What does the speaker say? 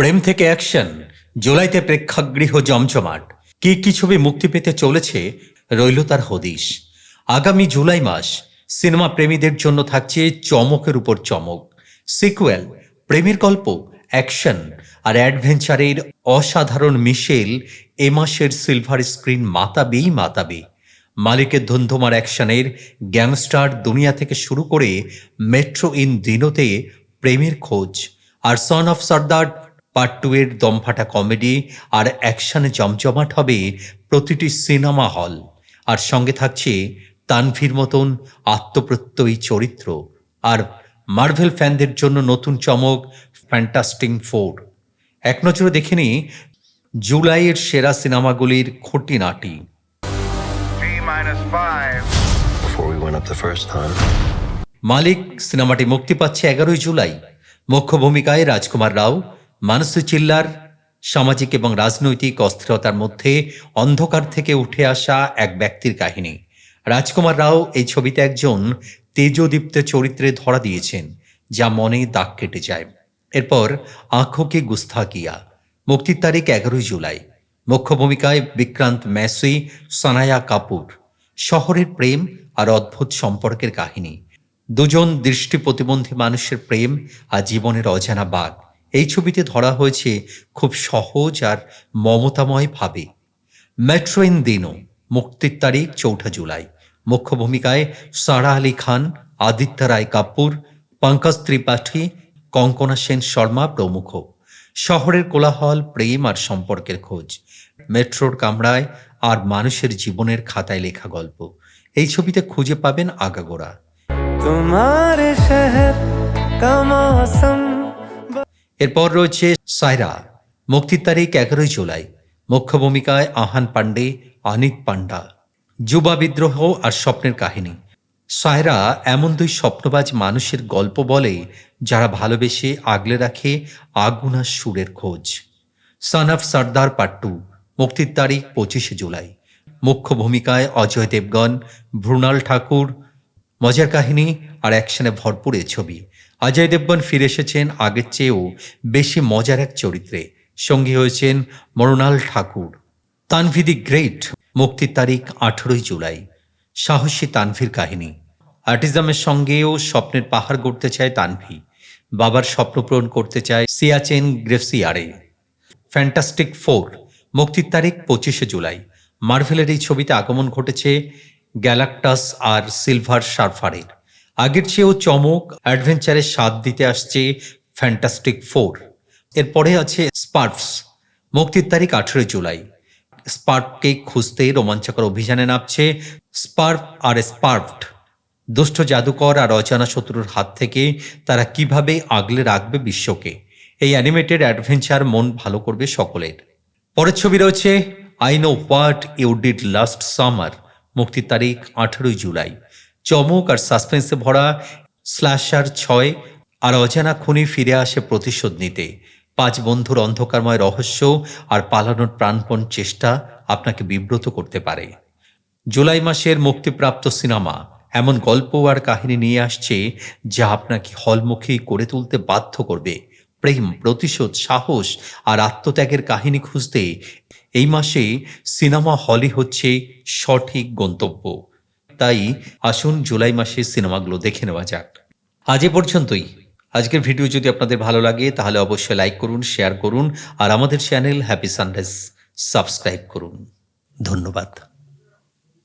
প্রেম থেকে অ্যাকশন, জুলাইতে প্রেক্ষাগৃহ জমজমাট। কি কি ছবি মুক্তি পেতে চলেছে রইল তার হদিশ। আগামী জুলাই মাস সিনেমা প্রেমীদের জন্য থাকছে চমকের উপর চমক। সিকুয়েল, প্রেমের গল্প, অ্যাকশন আর অ্যাডভেঞ্চারের অসাধারণ মিশেল এ মাসের সিলভার স্ক্রিন মাতাবেই মাতাবে। মালিকের ধুন্ধুমার অ্যাকশনের গ্যাংস্টার দুনিয়া থেকে শুরু করে মেট্রো ইন দিনোতে প্রেমের খোঁজ আর son of Sardaar part two এর দমফাটা কমেডি আর অ্যাকশনে জমজমাট হবে প্রতিটি সিনেমা হল আর সঙ্গে থাকছে তানভির মতন আত্মপ্রত্যয়ী চরিত্র। আর মার্ভেল ফ্যানদের জন্য নতুন চমক ফ্যান্টাস্টিং ফোর এক নজরে দেখে নি জুলাইয়ের সেরা সিনেমাগুলির খুঁটিনাটি. মালিক সিনেমাটি মুক্তি পাচ্ছে এগারোই জুলাই। মুখ্য ভূমিকায় রাজকুমার রাও মানসী চিল্লার, সামাজিক এবং রাজনৈতিক অস্থিরতার মধ্যে অন্ধকার থেকে উঠে আসা এক ব্যক্তির কাহিনী। রাজকুমার রাও এই ছবিতে একজন তেজদীপ্ত চরিত্রে ধরা দিয়েছেন, যা মনে দাগ কেটে যায়। এরপর আঁখোকে গুস্তাকিয়া মুক্তির তারিখ এগারোই জুলাই। মুখ্য ভূমিকায় বিক্রান্ত ম্যাসি, সানায়া কাপুর। শহরের প্রেম আর অদ্ভুত সম্পর্কের কাহিনী। দুজন দৃষ্টি প্রতিবন্ধী মানুষের প্রেম আর জীবনের অজানা বাঘ। এই ছবিতে ধরা হয়েছে খুব সহজ আর মমতাময়ভাবে মেট্রো ইন দিনো, মুক্তির তারিখ চৌঠা জুলাই। মুখ্য ভূমিকায় সারা আলী খান, আদিত্য রায় কাপুর, পঙ্কজ ত্রিপাঠী, কঙ্কনা সেন শর্মা প্রমুখ। শহরের কোলাহল, প্রেম আর সম্পর্কের খোঁজ। মেট্রোর কামরায় আর মানুষের জীবনের খাতায় লেখা গল্প। এই ছবিতে খুঁজে পাবেন আগাগোড়া। তোমার শহর এরপর রয়েছে সায়রা মুক্তির তারিখ এগারোই জুলাই। মুখ্য ভূমিকায় আহান পান্ডে অনিক পান্ডা যুবা বিদ্রোহ আর স্বপ্নের কাহিনী। সায়রা এমন দুই স্বপ্নবাজ মানুষের গল্প বলে, যারা ভালোবেসে আগলে রাখে আগুন সুরের খোঁজ। সান অফ সর্দার পাট্টু মুক্তির তারিখ পঁচিশে জুলাই। মুখ্য ভূমিকায় অজয় দেবগন, ভ্রুণাল ঠাকুর। মজার কাহিনী আর অ্যাকশনে ভরপুর এ ছবি। অজয় দেবগন ফিরে এসেছেন আগের চেয়েও বেশি মজার এক চরিত্রে। সঙ্গী হয়েছেন মরুণাল ঠাকুর। তানভি দি গ্রেট, মুক্তির তারিখ আঠেরোই জুলাই। সাহসী তানভীর কাহিনী। আর্টিজমের সঙ্গেও স্বপ্নের পাহাড় গড়তে চায় তানভি। বাবার স্বপ্ন পূরণ করতে চায় সিয়াচেন গ্রেফসিয়ারে। ফ্যান্টাস্টিক ফোর, মুক্তির তারিখ পঁচিশে জুলাই। মার্ভেলের এই ছবিতে আগমন ঘটেছে গ্যালাক্টাস আর সিলভার সার্ফারের। আগের চেয়েও চমক অ্যাডভেঞ্চারের স্বাদ দিতে আসছে ফ্যান্টাস্টিক ফোর এরপরে আছে স্পার্ফস মুক্তির তারিখ আঠেরোই জুলাই। স্পার্ফকে খুঁজতে রোমাঞ্চকর অভিযানে নামছে স্পার্ফ আর স্পার্ফড দুষ্ট জাদুকর আর অজানা শত্রুর হাত থেকে তারা কীভাবে আগলে রাখবে বিশ্বকে? এই অ্যানিমেটেড অ্যাডভেঞ্চার মন ভালো করবে সকলের। পরের ছবি রয়েছে I know what you did last summer মুক্তির তারিখ আঠেরোই জুলাই। চমক আর সাসপেন্সে ভরা স্ল্যাশার ছয় আর অজানা খুনি ফিরে আসে প্রতিশোধ নিতে। পাঁচ বন্ধুর অন্ধকারময় রহস্য আর পালানোর প্রাণপণ চেষ্টা আপনাকে বিব্রত করতে পারে। জুলাই মাসের মুক্তিপ্রাপ্ত সিনেমা, এমন গল্প আর কাহিনী নিয়ে আসছে যা আপনাকে হলমুখী করে তুলতে বাধ্য করবে। প্রেম, প্রতিশোধ, সাহস আর আত্মত্যাগের কাহিনী খুঁজতে এই মাসে সিনেমা হলই হচ্ছে সঠিক গন্তব্য। তাই আসুন জুলাই মাসের সিনেমাগুলো দেখে নেওয়া যাক। আজ এ পর্যন্তই। আজকের ভিডিও যদি আপনাদের ভালো লাগে, তাহলে অবশ্যই লাইক করুন, শেয়ার করুন, আর আমাদের চ্যানেল হ্যাপি সানডেস সাবস্ক্রাইব করুন। ধন্যবাদ।